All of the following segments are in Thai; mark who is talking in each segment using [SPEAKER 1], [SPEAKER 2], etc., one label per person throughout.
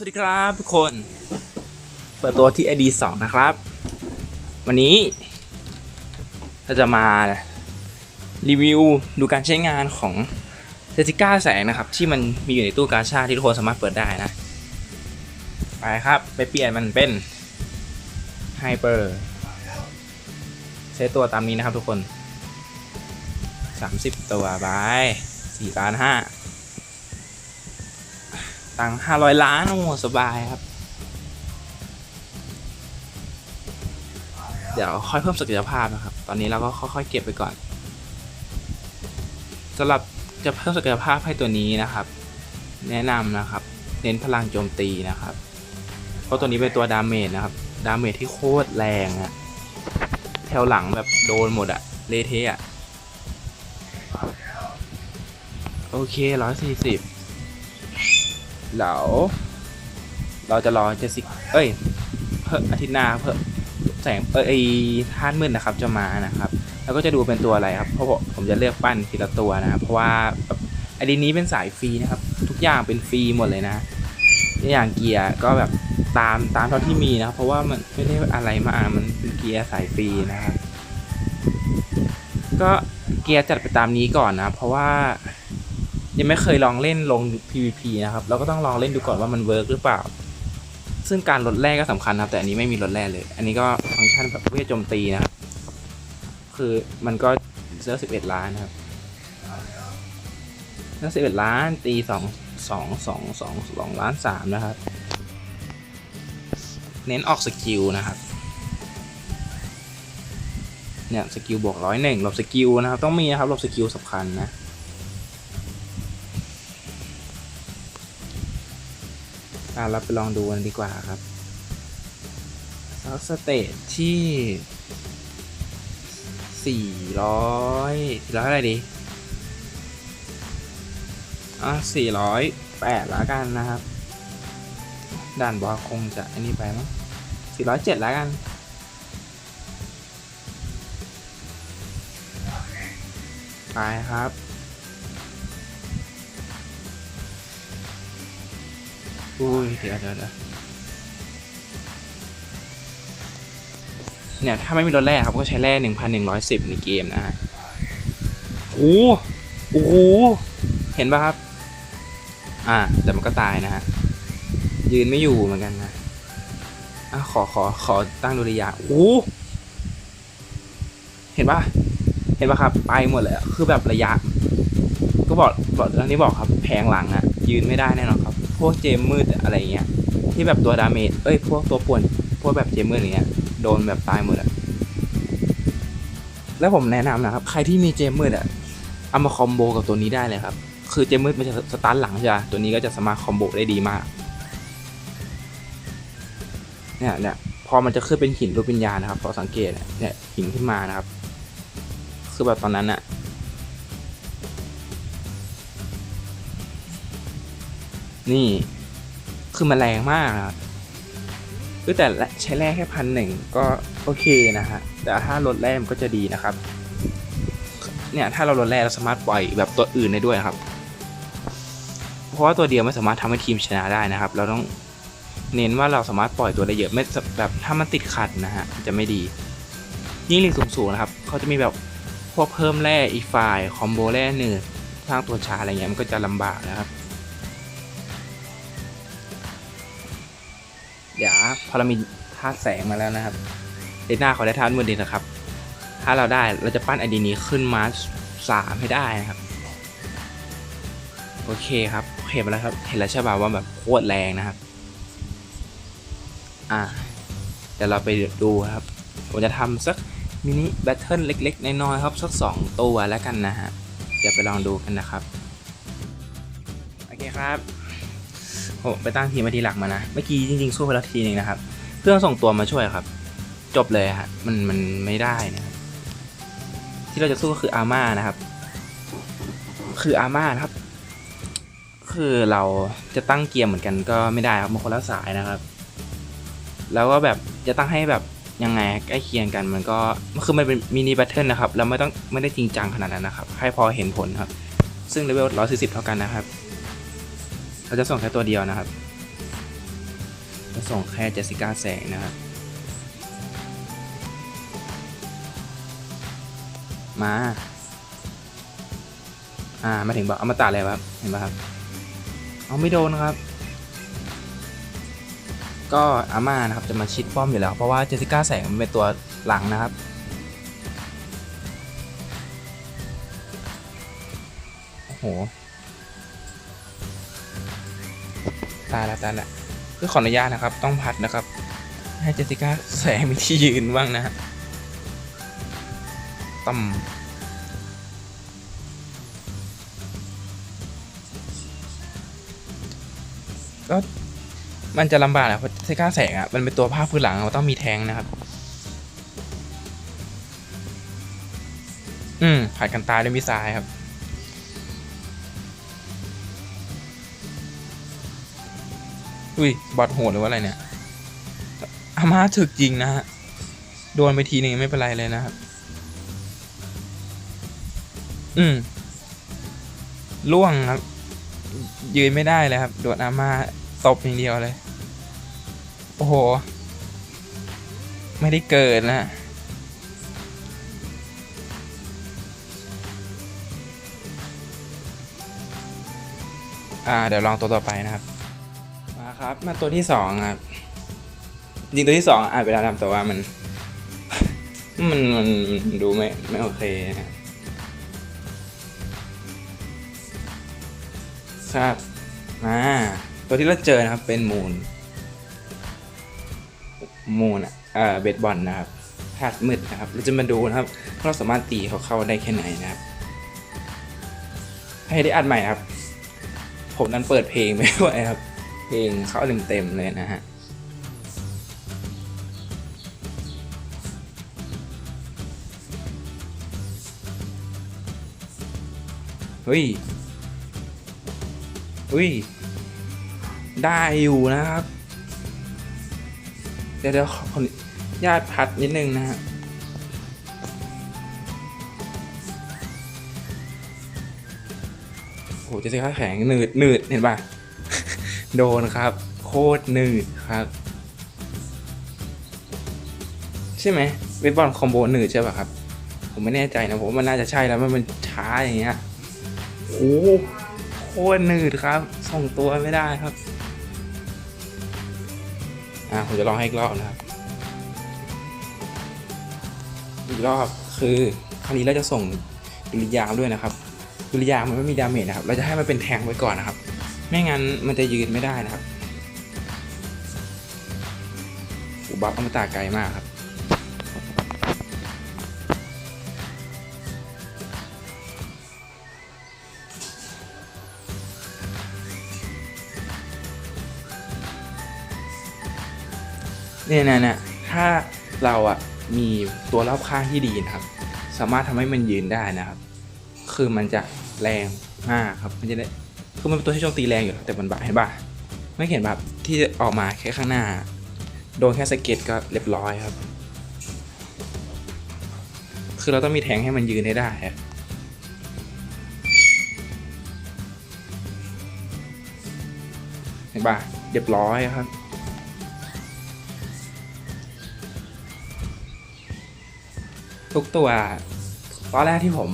[SPEAKER 1] สวัสดีครับทุกคน เปิดตัวที่ ID 2นะครับ วันนี้เราจะมารีวิวดูการใช้งานของเซติก้าแสงนะครับ ที่มันมีอยู่ในตู้กาชาที่ทุกคนสามารถเปิดได้นะ ไปครับ ไปเปลี่ยนมันเป็นไฮเปอร์ใช้ตัวตามนี้นะครับทุกคน 30 ตัวบาย4ล้านห้า ตังห้าร้อยล้านโอ้สบายครับ เดี๋ยวค่อยเพิ่มศักยภาพนะครับ ตอนนี้เราก็ค่อยๆเก็บไปก่อนสำหรับจะเพิ่มศักยภาพให้ตัวนี้นะครับ แนะนำนะครับ เน้นพลังโจมตีนะครับ เพราะตัวนี้เป็นตัวดาเมจนะครับ ดาเมจที่โคตรแรงอะแถวหลังแบบโดนหมดอะเลเทอะโอเคร้อยสี่สิบ เดี๋ยวเราจะรอเจสิกเอ้ยเพิ่อาทิตย์หน้าเพิ่แสงเอ้ยไอ้ธาตุมืดนะครับจะมานะครับแล้วก็จะดูเป็นตัวอะไรครับเพราะผมจะเลือกปั้นทีละตัวนะครับเพราะว่าแบบไอดีนี้เป็นสายฟรีนะครับ ทุกอย่างเป็นฟรีหมดเลยนะอย่างเกียร์ก็แบบตามตามเท่าที่มีนะครับเพราะว่ามันไม่ได้อะไรมาอ่านมันเป็นเกียร์สายฟรีนะครับ ก็เกียร์จัดไปตามนี้ก่อนนะ เพราะว่า ยังไม่เคยลองเล่นลง PVP นะครับเราก็ต้องลองเล่นดูก่อนว่ามันเวิร์กหรือเปล่า ซึ่งการลดแร่ก็สำคัญนะครับ แต่อันนี้ไม่มีลดแร่เลย อันนี้ก็ฟังก์ชันแบบเวทโจมตีนะครับ คือมันก็เซอร์สิบเอ็ดล้านนะครับเซอร์สิบเอ็ดล้านตีสองสองสองสองสองล้านสามนะครับ เน้นออกสกิลนะครับเนี่ยสกิลบวกร้อยหนึ่งหลบสกิลนะครับ ต้องมีนะครับหลบสกิลสำคัญนะ อะเราไปลองดูกันดีกว่าครับซักสเตทที่สี่ร้อยสี่ร้อะไรดีอะสี่ร้อยแล้วกันนะครับ ด่านบอสคงจะอันนี้ไปมั้งสี่ร้อยเจ็ดแล้วกันไปครับ อุ้ยเดี๋ยวเดี๋ยวเดี๋ยวเนี่ยถ้าไม่มีรถแร่ครับก็ใช้แร่หนึ่งพันหนึ่งร้อยสิบในเกมนะฮะโอ้โหโอ้โหเห็นปะครับ อ่า แต่มันก็ตายนะฮะ ยืนไม่อยู่เหมือนกันนะอะขอขอขอตั้งดูระยะโอ้โหเห็นปะเห็นปะครับ ไปหมดเลยอะคือแบบระยะ ก็บอกบอกตอนนี้บอกครับ แพงหลังอะยืนไม่ได้แน่นอนครับ พวกเจมมืดอะไรเงี้ย ที่แบบตัวดาเมจเอ้ยพวกตัวป่วนพวกแบบเจมมืดอย่างเงี้ยโดนแบบตายหมดอะแล้วผมแนะนำนะครับ ใครที่มีเจมมืดอะเอามาคอมโบกับตัวนี้ได้เลยครับ คือเจมมืดมันจะสตาร์ทหลังใช่ไหมตัวนี้ก็จะสามารถคอมโบได้ดีมากเนี่ยเนี่ยพอมันจะขึ้นเป็นหินรูปวิญญาณนะครับพอสังเกตเนี่ยหินขึ้นมานะครับ คือแบบตอนนั้นอะ นี่ คือมันแรงมากนะครับคือแต่ใช้แร่แค่พันหนึ่งก็โอเคนะฮะ แต่ถ้าลดแร่มันก็จะดีนะครับ เนี่ยถ้าเราลดแร่เราสามารถปล่อยแบบตัวอื่นได้ด้วยครับ เพราะว่าตัวเดียวไม่สามารถทำให้ทีมชนะได้นะครับ เราต้องเน้นว่าเราสามารถปล่อยตัวได้เยอะไม่แบบถ้ามันติดขัดนะฮะจะไม่ดี ยิ่งลีกสูงๆนะครับเขาจะมีแบบพวกเพิ่มแร่อีกฝ่ายคอมโบแร่เนื้อสร้างตัวชาอะไรเงี้ยมันก็จะลำบากนะครับ เดี๋ยวพอเรามีธาตุแสงมาแล้วนะครับเดหน้าเขาได้ธาตุมืดดีนะครับ ถ้าเราได้เราจะปั้นไอดีนี้ขึ้นมาสามให้ได้นะครับ โอเคครับเห็นมาแล้วครับเห็นแล้วใช่ป่าว่าแบบโคตรแรงนะครับ อ่าเดี๋ยวเราไปดูครับ ผมจะทำสักมินิแบทเทิลเล็กๆ น้อยๆครับ สักสองตัวแล้วกันนะฮะ เดี๋ยวไปลองดูกันนะครับ โอเคครับ ผมไปตั้งทีมมาทีหลักมานะ เมื่อกี้จริงๆ สู้ไปแล้วทีนึงนะครับ เพื่อนส่งตัวมาช่วยครับ จบเลยฮะ มันมันไม่ได้นะครับ ที่เราจะสู้ก็คืออาม่านะครับ คืออาม่านะครับ คือเราจะตั้งเกียร์เหมือนกันก็ไม่ได้ครับมันคนละสายนะครับ แล้วก็แบบจะตั้งให้แบบยังไงใกล้เคียงกันมันก็คือมันเป็นมินิแบทเทิลนะครับแล้วไม่ต้องไม่ได้จริงจังขนาดนั้นนะครับ ให้พอเห็นผลครับ ซึ่งเลเวล140 เท่ากันนะครับ เราจะส่งแค่ตัวเดียวนะครับจะส่งแค่เจสสิก้าแสงนะครับ มา อ่า มาถึงบอกเอามาตัดเลยครับ เห็นป่ะครับ เอาไม่โดนครับ ก็อาม่านะครับจะมาชิดป้อมอยู่แล้ว เพราะว่าเจสสิก้าแสงมันเป็นตัวหลังนะครับโอ้โหายละตายละคือขออนุญาตนะครับ ต้องพัดนะครับ ให้เจสิก้าแสงมีที่ยืนบ้างนะฮะต่ำก็มันจะลำบากนะเพราะเจสิก้าแสงอะมันเป็นตัวภาพพื้นหลังมันต้องมีแทงนะครับ อืมผ่านกันตายด้วยมิสไซล์ครับ อุ้ยบอดโหดหรือว่าอะไรเนี่ยอาม่าถึกจริงนะฮะ โดนไปทีหนึ่งไม่เป็นไรเลยนะครับ อืมล่วงครับ ยืนไม่ได้เลยครับ โดนอาม่าตบอย่างเดียวเลย โอ้โห ไม่ได้เกิดนะอ่า เดี๋ยวลองตัวต่อไปนะครับ ครับ มาตัวที่สองครับจริงตัวที่สองอาจไปแล้วครับแต่ว่ามัน มันมันดูไม่ไม่โอเคนะครับครับมาตัวที่เราเจอนะครับเป็นมูนมูนอะเออเบสบอลนะครับธาตุมืดนะครับ เราจะมาดูนะครับว่าเราสามารถตีเขาเข้าได้แค่ไหนนะครับให้ได้อัดใหม่ครับ ผมนั้นเปิดเพลงไปด้วครับ เพลงเข้าเต็มๆเลยนะฮะเฮ้ยเฮ้ย ได้อยู่นะครับ เดี๋ยวเดี๋ยวขออนุญาตพัดนิดนึงนะฮะโอ้โหเจสสิก้าแข็งหนืดหนืดเห็นป่ะ โดนครับ โคตรหนืดครับ ใช่ไหมเวทบอลคอมโบหนืดใช่ป่ะครับ ผมไม่แน่ใจนะผมมันน่าจะใช่แล้วมันมันช้าอย่างเงี้ยโอ้โคตรหนืดครับ ส่งตัวไม่ได้ครับ อ่าผมจะลองให้อีกรอบนะครับ อีกรอบคือคราวนี้เราจะส่งดุริยางด้วยนะครับดุริยางมันไม่มีดาเมจนะครับ เราจะให้มันเป็นแทงไว้ก่อนนะครับ ไม่งั้นมันจะยืนไม่ได้นะครับอุบับอมตะไกลมากครับ เนี่ยนะเนี่ยถ้าเราอะมีตัวรอบข้างที่ดีนะครับ สามารถทำให้มันยืนได้นะครับ คือมันจะแรงมากครับ มันจะได้ คือมันเป็นตัวที่โจมตีแรงอยู่แล้วแต่มันบาเห็นป่ะไม่เห็นแบบที่ออกมาแค่ข้างหน้า โดนแค่สะเก็ตก็เรียบร้อยครับ คือเราต้องมีแทงให้มันยืนได้ได้อะเห็นป่ะเรียบร้อยครับทุกตัวตอนแรกที่ผม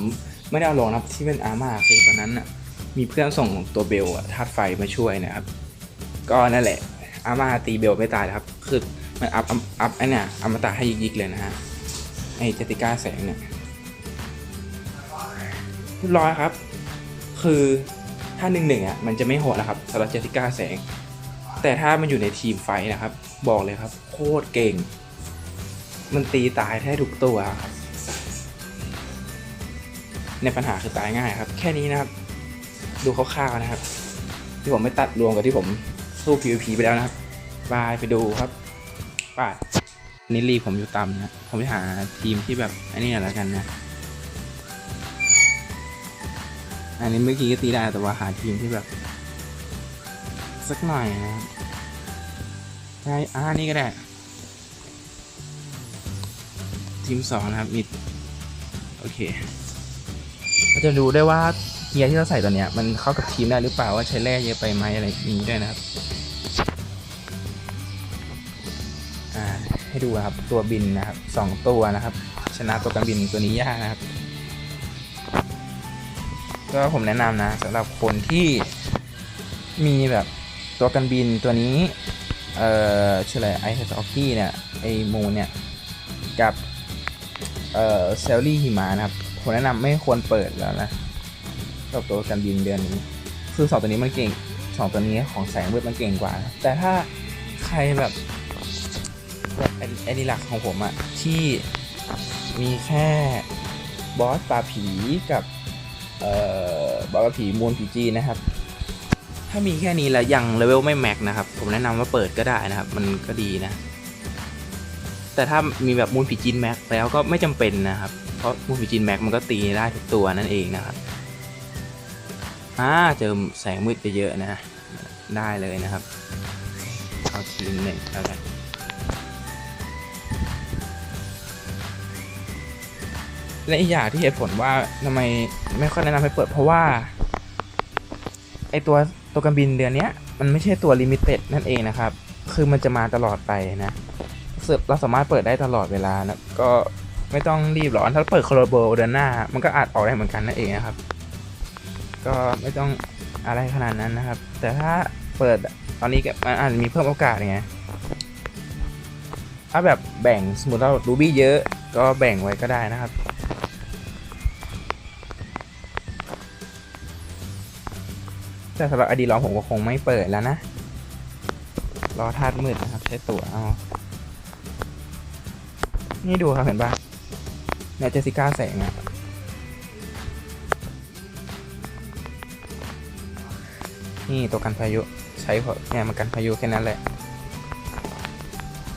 [SPEAKER 1] ไม่ได้เอาลงนะที่เป็นอาร์มาคือตอนนั้นน่ะ มีเพื่อนส่งตัวเบลอะธาตุไฟมาช่วยนะครับ ก็นั่นแหละ อามาตีเบลไม่ตายครับ คือมันอัพอัพอัพไอเนี่ยอมตะให้ยิกๆเลยนะฮะ ไอเจติก้าแสงเนี่ยเรียบร้อยครับ คือถ้าหนึ่งหนึ่งอะมันจะไม่โหดนะครับสำหรับเจติก้าแสง แต่ถ้ามันอยู่ในทีมไฟนะครับ บอกเลยครับ โคตรเก่ง มันตีตายแทบทุกตัวครับในปัญหาคือตายง่ายครับ แค่นี้นะครับ ดูคร่าวๆนะครับ ที่ผมไม่ตัดรวมกับที่ผมสู้ PVP ไปแล้วนะครับบายไปดูครับบายอันนี่รีผมอยู่ต่ำนะผมไปหาทีมที่แบบอันนี้แล้วกันนะอันนี้เมื่อกี้ก็ตีได้แต่ว่าหาทีมที่แบบ สักหน่อยนะใช่อ่านี่ก็ได้ ทีมสองนะครับมีโอเคเราจะดูได้ว่า กียร์ที่เราใส่ตัวเนี้ยมันเข้ากับทีมได้หรือเปล่าว่าใช้แร่เยอะไปไหมอะไรนี้ด้วยนะครับให้ดูนะครับตัวบินนะครับสองตัวนะครับ ชนะตัวกันบินตัวนี้ยากนะครับ ก็ผมแนะนำนะสำหรับคนที่มีแบบตัวกันบินตัวนี้ เอ่อชื่ออะไรไอเฮสออกกี้เนี่ยไอมูเนี่ยกับเอ่อเซลลี่หิมะนะครับผมแนะนำไม่ควรเปิดแล้วนะ กับตัวกันบินเดือนนี้ คือสองตัวนี้มันเก่งสองตัวนี้ของแสงมืดมันเก่งกว่า แต่ถ้าใครแบบแบบไอ้ไอ้นี่หลักของผมอะที่มีแค่บอสปลาผีกับเอ่อบอสปลาผีมูลผีจีนนะครับ ถ้ามีแค่นี้แล้วยังเลเวลไม่แม็กนะครับ ผมแนะนำว่าเปิดก็ได้นะครับ มันก็ดีนะ แต่ถ้ามีแบบมูลผีจีนแม็กแล้วก็ไม่จำเป็นนะครับ เพราะมูลผีจีนแม็กมันก็ตีได้ทุกตัวนั่นเองนะครับ อ่าเจอแสงมืดไปเยอะนะ ได้เลยนะครับ เอาทีมหนึ่งแล้วกันและอีกอย่างที่เหตุผลว่าทำไมไม่ค่อยแนะนำให้เปิดเพราะว่า ไอตัวตัวกันบินเดือนนี้มันไม่ใช่ตัวลิมิเต็ดนั่นเองนะครับ คือมันจะมาตลอดไปนะเราสามารถเปิดได้ตลอดเวลานะก็ไม่ต้องรีบหรอกถ้าเปิดโคโลโบเดือนหน้า มันก็อาจออกได้เหมือนกันนั่นเองนะครับ ก็ไม่ต้องอะไรขนาดนั้นนะครับ แต่ถ้าเปิดตอนนี้ก็มันอาจจะมีเพิ่มโอกาสไงถ้าแบบแบ่งสมมติเรารูบี้เยอะก็แบ่งไว้ก็ได้นะครับแต่สำหรับอดีตลองผมก็คงไม่เปิดแล้วนะ รอธาตุมืดนะครับ ใช้ตั๋วเอา นี่ดูครับเห็นปะเนี่ยเจสสิก้าแสงอะ นี่ตัวกันพายุใช้พอเนี่ยมันกันพายุแค่นั้นแหละ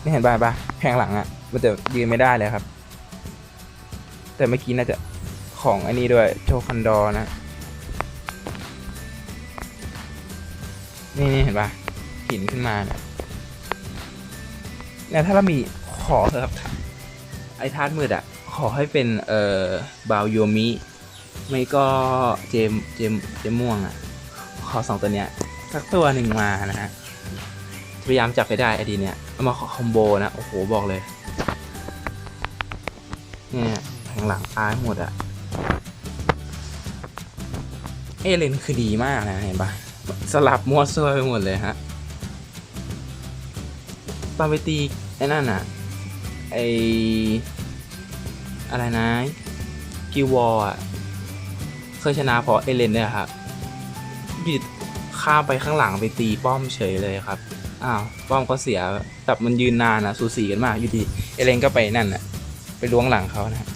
[SPEAKER 1] นี่เห็นปะเห็นปะแพงหลังอะมันจะยืนไม่ได้เลยครับ แต่เมื่อกี้น่าจะของอันนี้ด้วยโชคันดอนะ นี่นี่เห็นปะหินขึ้นมาเนี่ยเนี่ยถ้าเรามีขอเถอะครับ ไอ้ธาตุมืดอะขอให้เป็นเอ่อบาวโยมิ ไม่ก็เจมเจมเจมม่วงอะ ขอสองตัวเนี้ยสักตัวหนึ่งมานะฮะพยายามจับไปได้ไอดีเนี้ยเอามาคอมโบนะโอ้โหบอกเลยเนี่ยแทงหลังตายหมดอะเอเลนคือดีมากนะเห็นปะสลับมั่วซั่วไปหมดเลยฮะตอนไปตีไอ้นั่นอะไออะไรนะกิวออะเคยชนะเพราะเอเลนเนี่ยครับ บิดข้ามไปข้างหลังไปตีป้อมเฉยเลยครับอ้าวป้อมก็เสียแบบมันยืนนานอะสูสีกันมากอยู่ดีเอเลนก็ไปนั่นอะไปล้วงหลังเขานะ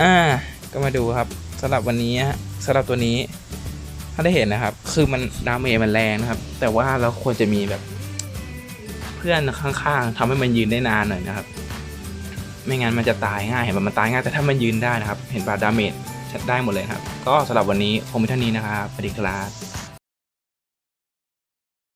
[SPEAKER 1] อ่าก็มาดูครับสำหรับวันนี้สำหรับตัวนี้ถ้าได้เห็นนะครับ คือมันดาเมจมันแรงนะครับ แต่ว่าเราควรจะมีแบบเพื่อนข้างๆทำให้มันยืนได้นานหน่อยนะครับ ไม่งั้นมันจะตายง่ายเห็นปะมันตายง่ายแต่ถ้ามันยืนได้นะครับ เห็นป่ะดาเมจ ได้หมดเลยครับ ก็สำหรับวันนี้คงมีเท่านี้นะครับสวัสดีครับ